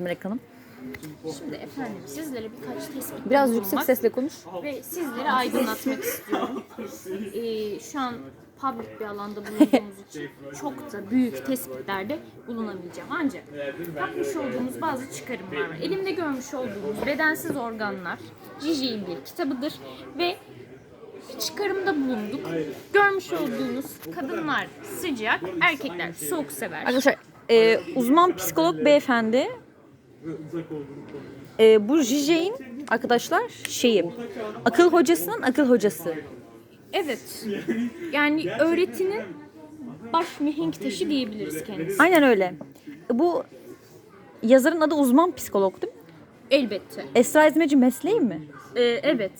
Melek Hanım. Şimdi efendim sizlere birkaç tespit Biraz yüksek sesle konuş. ve sizleri aydınlatmak istiyorum. Ee, şu an public bir alanda bulunduğumuz için çok da büyük tespitlerde bulunamayacağım. Ancak yapmış olduğumuz bazı çıkarımlar var. Elimde görmüş olduğunuz bedensiz organlar Gigi'nin bir kitabıdır ve bir çıkarımda bulunduk. Görmüş olduğunuz kadınlar sıcak, erkekler soğuk sever. Arkadaşlar e, uzman psikolog beyefendi e, bu Jijek'in arkadaşlar şeyi akıl hocasının akıl hocası. Evet. Yani öğretinin baş mihenk taşı diyebiliriz kendisi. Aynen öyle. Bu yazarın adı uzman psikolog değil mi? Elbette. Esra İzmeci mesleği mi? Ee, evet.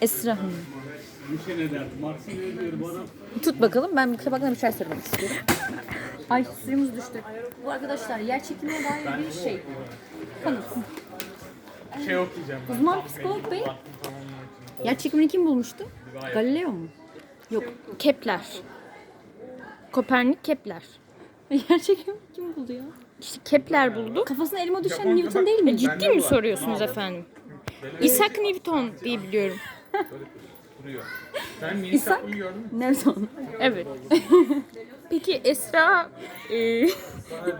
Esra. hı. Tut bakalım ben bir tabakla bir çay söylemek istiyorum. Ay suyumuz düştü. Bu arkadaşlar yer çekimine dair bir şey. Kanıt. Şey okuyacağım. Uzman psikolog bey yer çekimini kim bulmuştu? Galileo mu? Yok. Kepler. Kopernik Kepler. Yer çekimi kim buldu ya? İşte Kepler buldu. Kafasına elma düşen Newton değil mi? E, ciddi mi soruyorsunuz efendim? Isaac Newton diye biliyorum. Duruyor. Sen mini İshak? kitaplığı gördün mü? Newton. Evet. Peki Esra e,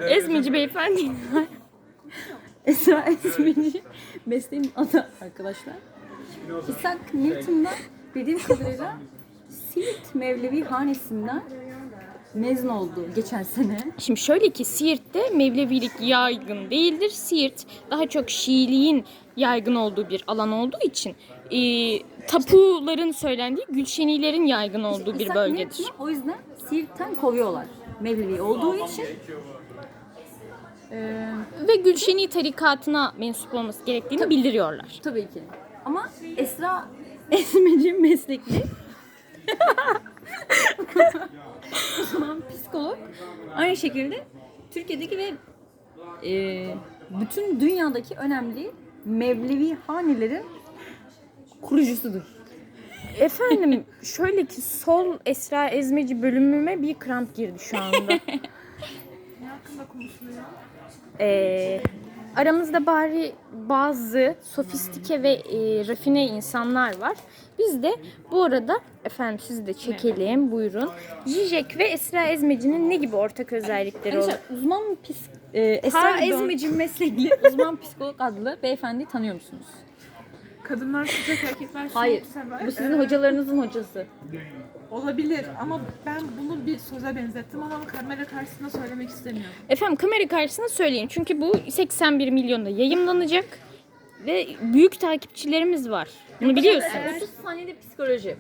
Ezmeci beyefendi Esra İzmeci mesleğin adı arkadaşlar. Isaac Newton'da bildiğim kadarıyla Siirt Mevlevi Hanesi'nden mezun oldu geçen sene. Şimdi şöyle ki Siirt'te Mevlevilik yaygın değildir. Siirt daha çok Şiiliğin yaygın olduğu bir alan olduğu için e, tapuların söylendiği Gülşenilerin yaygın olduğu bir bölgedir. O yüzden Siirt'ten kovuyorlar. Mevlevi olduğu için. Ee, Ve Gülşeni tarikatına mensup olması gerektiğini bildiriyorlar. tabii ki. Ama Esra Esmeci meslekli. o zaman psikolog. Aynı şekilde Türkiye'deki ve e, bütün dünyadaki önemli Mevlevi hanelerin kurucusudur. Efendim şöyle ki sol Esra Ezmeci bölümüme bir kramp girdi şu anda. Ee, aramızda bari bazı sofistike ve e, rafine insanlar var. Biz de bu arada efendim sizi de çekelim buyurun. Zizek ve Esra Ezmeci'nin ne gibi ortak özellikleri olur? Uzman pis, e, Esra Pardon. Ezmeci meslekli uzman psikolog adlı beyefendiyi tanıyor musunuz? Kadınlar sıcak erkekler soğuk Hayır. sever. Bu sizin hocalarınızın hocası. Olabilir ama ben bunu bir söze benzettim ama kamera karşısında söylemek istemiyorum. Efendim kamera karşısında söyleyin çünkü bu 81 milyonda yayımlanacak ve büyük takipçilerimiz var. Bunu biliyorsunuz. 30 saniyede psikoloji.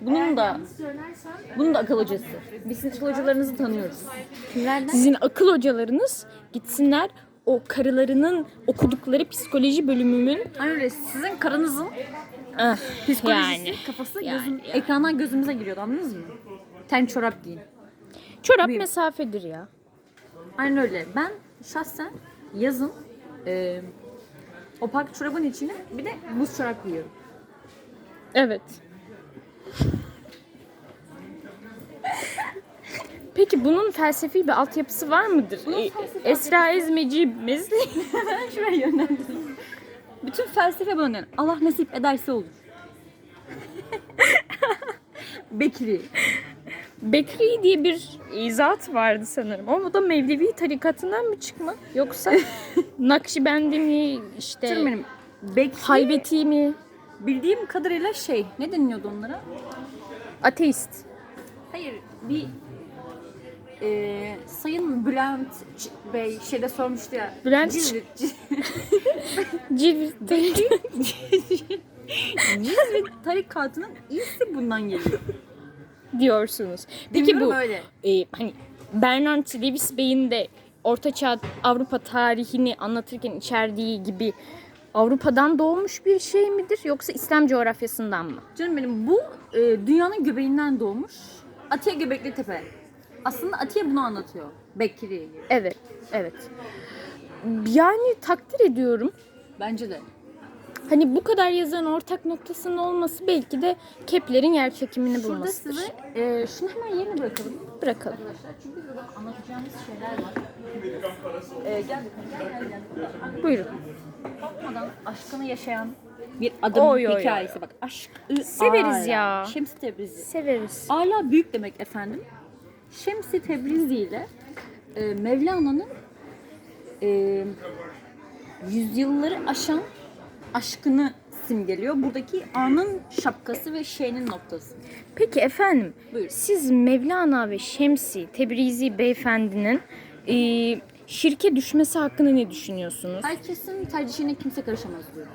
Bunun da bunun da akıl hocası. Biz sizin akıl hocalarınızı tanıyoruz. Kimlerden? Sizin akıl hocalarınız gitsinler o karılarının okudukları psikoloji bölümümün Aynen öyle. Sizin karınızın ah, psikolojisi yani kafası Yani, gözüm, yani. ekrandan gözümüze giriyordu anladınız mı? Ten çorap giyin. çorap Büyük. mesafedir ya. Aynen öyle. Ben şahsen yazın e, opak çorabın içine bir de buz çorap giyiyorum. Evet. Peki bunun felsefi bir altyapısı var mıdır? E, Esra Ezmeci mesleği. Şuraya yönlendireyim. Bütün felsefe bu yönden. Allah nasip ederse olur. Bekri. Bekri diye bir zat vardı sanırım. O da Mevlevi tarikatından mı çıkma? Yoksa Nakşibendi mi işte Canım benim. Bekri Halveti mi? bildiğim kadarıyla şey ne deniliyordu onlara? Ateist. Hayır bir e, Sayın Bülent Bey şeyde sormuştu ya. Bülent Cizvit, Civit. Cizvit tarikatının iyisi bundan geliyor. diyorsunuz. Peki bu öyle. e, hani Bernard Lewis Bey'in de Ortaçağ Avrupa tarihini anlatırken içerdiği gibi Avrupa'dan doğmuş bir şey midir yoksa İslam coğrafyasından mı? Canım benim bu e, dünyanın göbeğinden doğmuş. Atiye Göbekli Tepe. Aslında Atiye bunu anlatıyor. Bekri. Evet, evet. Yani takdir ediyorum. Bence de. Hani bu kadar yazan ortak noktasının olması belki de Kepler'in yer çekimini Şurada bulmasıdır. size e, şunu hemen yerine bırakalım. Bırakalım. Arkadaşlar çünkü burada anlatacağımız şeyler var. Ee, gel bakalım. Gel, gel. Buyurun. Korkmadan aşkını yaşayan bir adım Oy, oy, oy. hikayesi bak. Aşk Severiz ya. Şems Tebrizi. Severiz. Ala büyük demek efendim. Şems-i Tebrizi ile e, Mevlana'nın e, yüzyılları aşan aşkını simgeliyor. Buradaki anın şapkası ve şeyinin noktası. Peki efendim, Buyurun. siz Mevlana ve Şemsi Tebrizi beyefendinin e, şirke düşmesi hakkında ne düşünüyorsunuz? Herkesin tercihine kimse karışamaz diyor.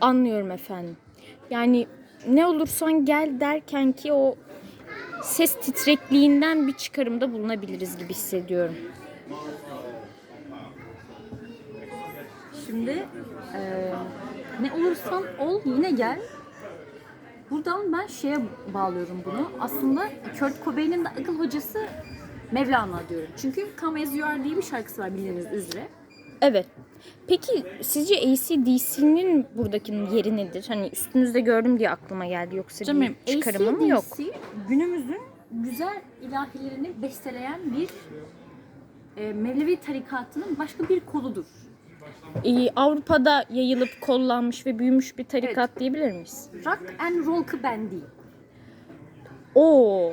Anlıyorum efendim. Yani ne olursan gel derken ki o ses titrekliğinden bir çıkarımda bulunabiliriz gibi hissediyorum. Şimdi e, ne olursan ol yine gel. Buradan ben şeye bağlıyorum bunu. Aslında Kurt Cobain'in de akıl hocası Mevlana diyorum. Çünkü Come As You Are diye bir şarkısı var bildiğiniz üzere. Evet. Peki sizce ACDC'nin buradaki yeri nedir? Hani üstünüzde gördüm diye aklıma geldi yoksa Canım bir çıkarımı mı yok? AC/DC günümüzün güzel ilahilerini besteleyen bir e, Mevlevi tarikatının başka bir koludur. Ee, Avrupa'da yayılıp kollanmış ve büyümüş bir tarikat diyebilir miyiz? Rock and Roll Bandi. Oo.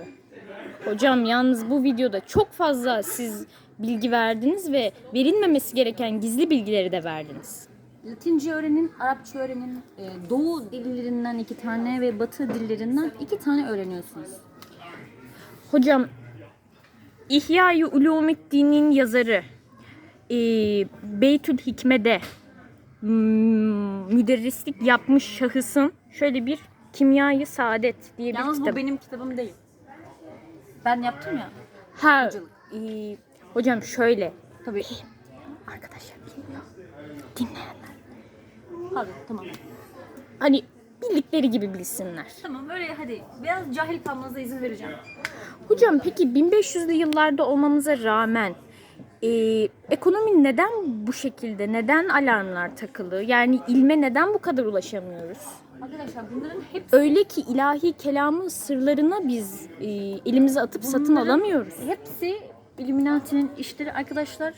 Hocam yalnız bu videoda çok fazla siz bilgi verdiniz ve verilmemesi gereken gizli bilgileri de verdiniz. Latince öğrenin, Arapça öğrenin, e, Doğu dillerinden iki tane ve Batı dillerinden iki tane öğreniyorsunuz. Hocam İhya-i Ulumiddin'in yazarı e, Beytül Hikme'de müderrislik yapmış şahısın şöyle bir Kimyayı Saadet diye bir Yalnız kitap. bu benim kitabım değil. Ben yaptım ya. Ha, e, hocam şöyle Tabii. arkadaşlar bilmiyor. Dinleyenler. Pardon tamam. Hani bildikleri gibi bilsinler. Tamam öyle hadi. Biraz cahil kalmanıza izin vereceğim. Hocam peki 1500'lü yıllarda olmamıza rağmen e, ekonomi neden bu şekilde? Neden alarmlar takılı? Yani ilme neden bu kadar ulaşamıyoruz? Arkadaşlar bunların hepsi Öyle ki ilahi kelamın sırlarına biz e, elimizi atıp satın Bunların- alamıyoruz. hepsi Illuminati'nin işleri arkadaşlar.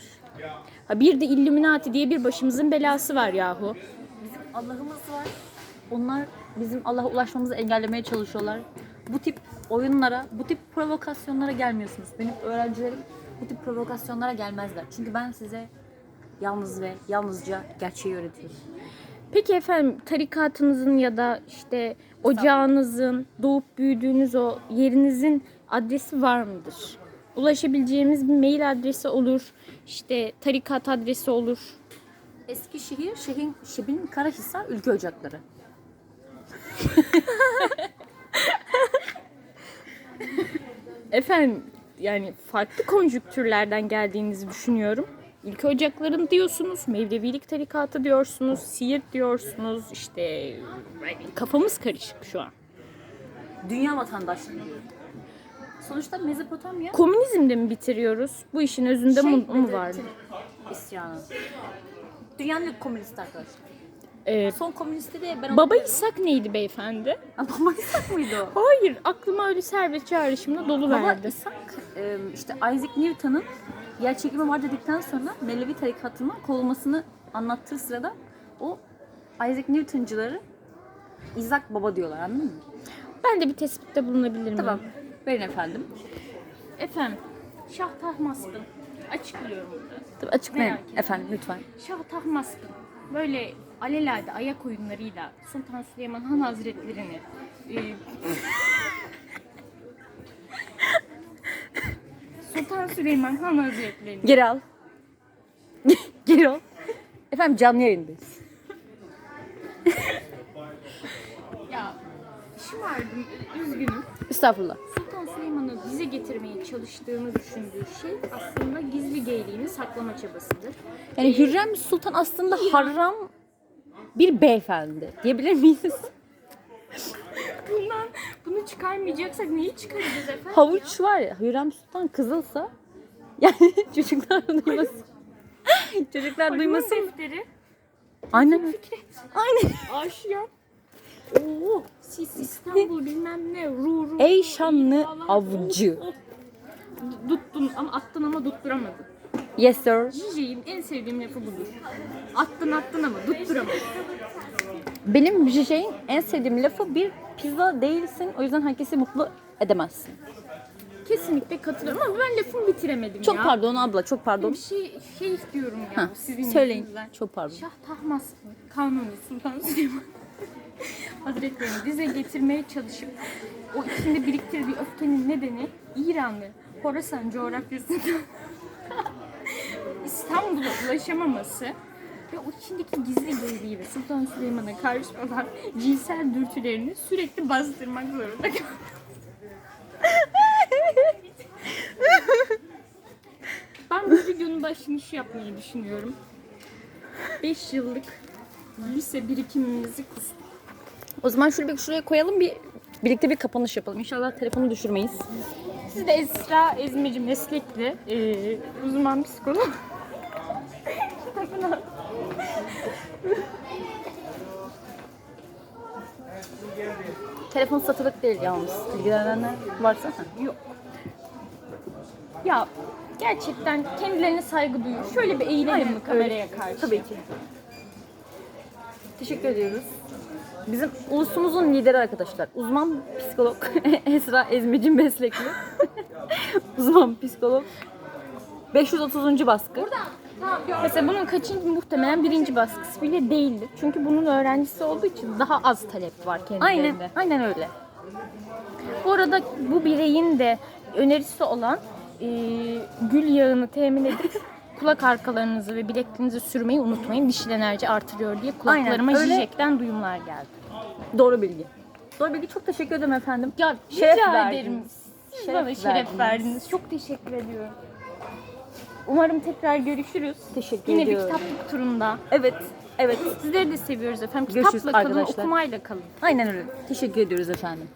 Ha bir de Illuminati diye bir başımızın belası var yahu. Bizim Allah'ımız var. Onlar bizim Allah'a ulaşmamızı engellemeye çalışıyorlar. Bu tip oyunlara, bu tip provokasyonlara gelmiyorsunuz. Benim öğrencilerim bu tip provokasyonlara gelmezler. Çünkü ben size yalnız ve yalnızca gerçeği öğretiyorum. Peki efendim tarikatınızın ya da işte ocağınızın doğup büyüdüğünüz o yerinizin adresi var mıdır? Ulaşabileceğimiz bir mail adresi olur, işte tarikat adresi olur. Eskişehir, Şehin, Şebin, Karahisar Ülke Ocakları. Efendim yani farklı konjüktürlerden geldiğinizi düşünüyorum. İlk ocakların diyorsunuz, Mevlevilik tarikatı diyorsunuz, Siirt diyorsunuz. İşte yani kafamız karışık şu an. Dünya vatandaşlığı. Sonuçta Mezopotamya Komünizmde mi bitiriyoruz? Bu işin özünde şey, mu, mu vardı? isyanı. Dünyanın ilk komünist arkadaşlar. Ee, Son komünisti de ben Baba İshak neydi beyefendi? Baba İshak mıydı o? Hayır, aklıma öyle servet çağrışımda dolu Baba verdi. İshak e, işte Isaac Newton'un yer çekimi var dedikten sonra Mevlevi tarikatının kovulmasını anlattığı sırada o Isaac Newton'cuları İshak Baba diyorlar anladın mı? Ben de bir tespitte bulunabilir miyim? Tamam. Verin efendim. Efendim, Şah Tahmaspın. Açıklıyorum burada. Tabii açıklayın Merak efendim lütfen. Şah Tahmaspın böyle alelade ayak oyunlarıyla Sultan Süleyman Han Hazretlerini e, Sultan Süleyman Han Hazretlerini Geri al. Geri al. Efendim canlı yayındayız. ya şımardım üzgünüm. Estağfurullah. Sultan Süleyman'ı bize getirmeye çalıştığını düşündüğü şey aslında gizli geyliğini saklama çabasıdır. Yani Hürrem Sultan aslında haram bir beyefendi diyebilir miyiz? Bundan bunu çıkarmayacaksak neyi çıkaracağız efendim? Havuç var ya Hürrem Sultan kızılsa yani çocuklar duymasın. çocuklar Duymasın. duymasın. defteri. Aynen. Aynen. Aşiyan. Oo, siz İstanbul bilmem ne. Ru ru. Ey şanlı falan. avcı. Oh, oh. Tuttun ama attın ama tutturamadın. Yes sir. Jijey'in en sevdiğim lafı budur. Attın attın ama tutturamadın. Benim Jijey'in en sevdiğim lafı bir pizza değilsin. O yüzden herkesi mutlu edemezsin. Kesinlikle katılıyorum ama ben lafımı bitiremedim Çok ya. pardon abla çok pardon. Bir şey, şey istiyorum ya Ha, sizin söyleyin. yüzünüzden. Çok pardon. Şah Tahmas Kanuni Sultan Süleyman Hazretlerini dize getirmeye çalışıp o içinde biriktirdiği öfkenin nedeni İranlı Horasan coğrafyasında İstanbul'a ulaşamaması ve o içindeki gizli geriliği ve Sultan Süleyman'a karşı olan cinsel dürtülerini sürekli bastırmak zorunda kaldı. Ben bu videonun başını şu yapmayı düşünüyorum. 5 yıllık lise birikimimizi kustuk. O zaman şöyle bir şuraya koyalım bir birlikte bir kapanış yapalım. İnşallah telefonu düşürmeyiz. Siz de Esra Ezmeci meslekli eee uzman psikolog. Telefon satılık değil yalnız. İlgilenenler varsa. ha. Yok. Ya gerçekten kendilerine saygı duyuyor. Şöyle bir eğilelim mi kameraya karşı? Tabii ki. Teşekkür ediyoruz. Bizim ulusumuzun lideri arkadaşlar. Uzman psikolog Esra Ezmeci meslekli. Uzman psikolog. 530. baskı. Mesela bunun kaçıncı muhtemelen birinci baskısı bile değildir. Çünkü bunun öğrencisi olduğu için daha az talep var kendilerinde. Aynen, aynen öyle. Bu arada bu bireyin de önerisi olan e, gül yağını temin edip kulak arkalarınızı ve bileklerinizi sürmeyi unutmayın. Dişil enerji artırıyor diye kulaklarıma Aynen, öyle. Jijek'ten duyumlar geldi. Doğru bilgi. Doğru bilgi. Çok teşekkür ederim efendim. Ya Şeref rica verdiniz. ederim. Siz Şeref bana şeref verdiniz. verdiniz. Çok teşekkür ediyorum. Umarım tekrar görüşürüz. Teşekkür Yine ediyorum. bir kitaplık turunda. Evet, evet. Sizleri de seviyoruz efendim. Görüşürüz Kitapla kalın, arkadaşlar. okumayla kalın. Aynen öyle. Teşekkür ediyoruz efendim.